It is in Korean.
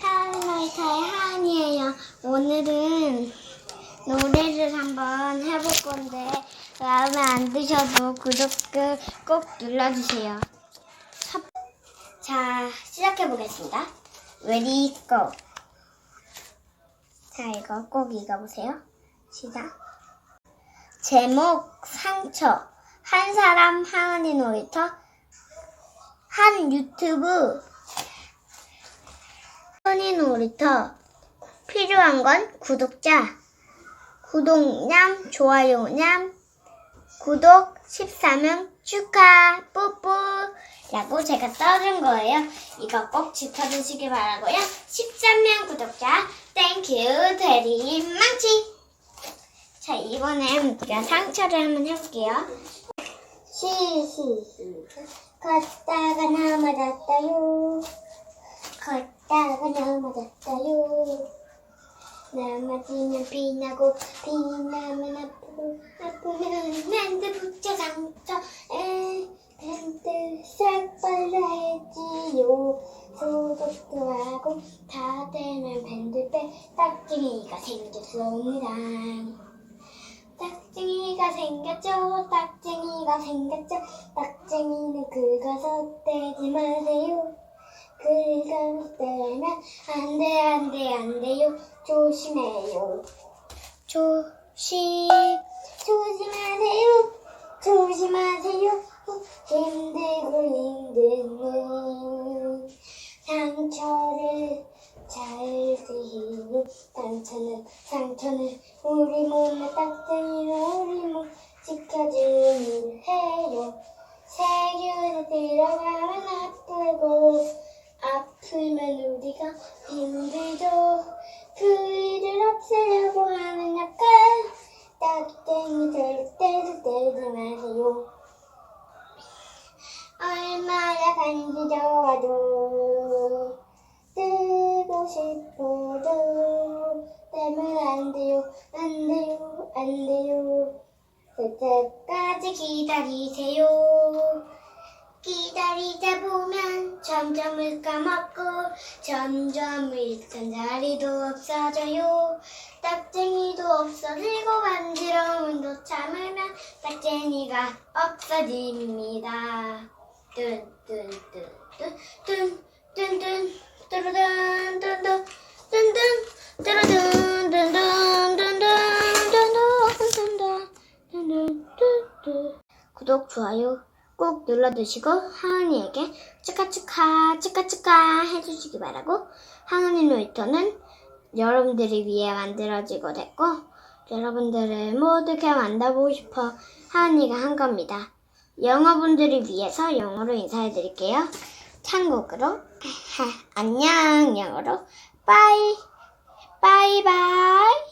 하이라이터의 하은이에요. 오늘은 노래를 한번 해볼 건데 마음에 안 드셔도 구독을 꼭 눌러주세요. 첫- 자, 시작해 보겠습니다. Ready, go. 자, 이거 꼭 읽어보세요. 시작. 제목 상처 한 사람 하은이 놀이터 한 유튜브 놀이터 필요한 건 구독자 구독냠 좋아요냠 구독 14명 축하 뿌뿌 라고 제가 써준 거예요. 이거 꼭 지켜주시기 바라고요. 13명 구독자 땡큐 대리 망치 자, 이번엔 우리가 상처를 한번 해볼게요. 시, 시, 시작. 걷다가 넘어졌어요. 걷 다가 넘어졌어요. 넘어지면 피나고, 피나면 아프고, 아프면 밴드 붙여 상처. 에, 밴드 싹 발라야지요. 소독도 하고, 다 되면 밴드 빼, 딱지미가 생겼습니다. 딱쟁이가 생겼죠 딱쟁이가 생겼죠 딱쟁이는 긁어서 떼지 마세요 긁어서 떼면 안돼 안돼 안돼요. 조심해요. 조심 조심하세요. 조심하세요. 힘들고 힘든 상처를 잘 쓰시는 상처는 상처는 우리 몸에 딱쟁이는 우리 몸 지켜주는 해요. 세균이 들어가면 아프고 아프면 우리가 힘들죠. 그 일을 없애려고 하는 약간 딱쟁이 절대 절대 지 마세요. 얼마나 간지러워도 뜨고 싶어도 떼면 안 돼요 안 돼요 안 돼요. 그때까지 기다리세요 기다리다 보면 점점 을 까먹고 점점 잃던 자리도 없어져요 딱쟁이도 없어지고 간지러움도 참으면 딱쟁이가 없어집니다 뚠뚠뚠뚠뚠뚠뚠 뚜루둔 뚠뚠 뚠뚠 뚜루둔 뚠뚠 뚠뚠 뚠뚠 구독 좋아요 꼭 눌러주시고 하은이에게 축하축하 축하축하 해주시기 바라고 하은이 놀이터는 여러분들이 위해 만들어지고 됐고 여러분들을 모두 게 만나보고 싶어 하은이가 한 겁니다. 영어분들을 위해서 영어로 인사해 드릴게요. 참고로 안녕 영어로 빠이 빠이바이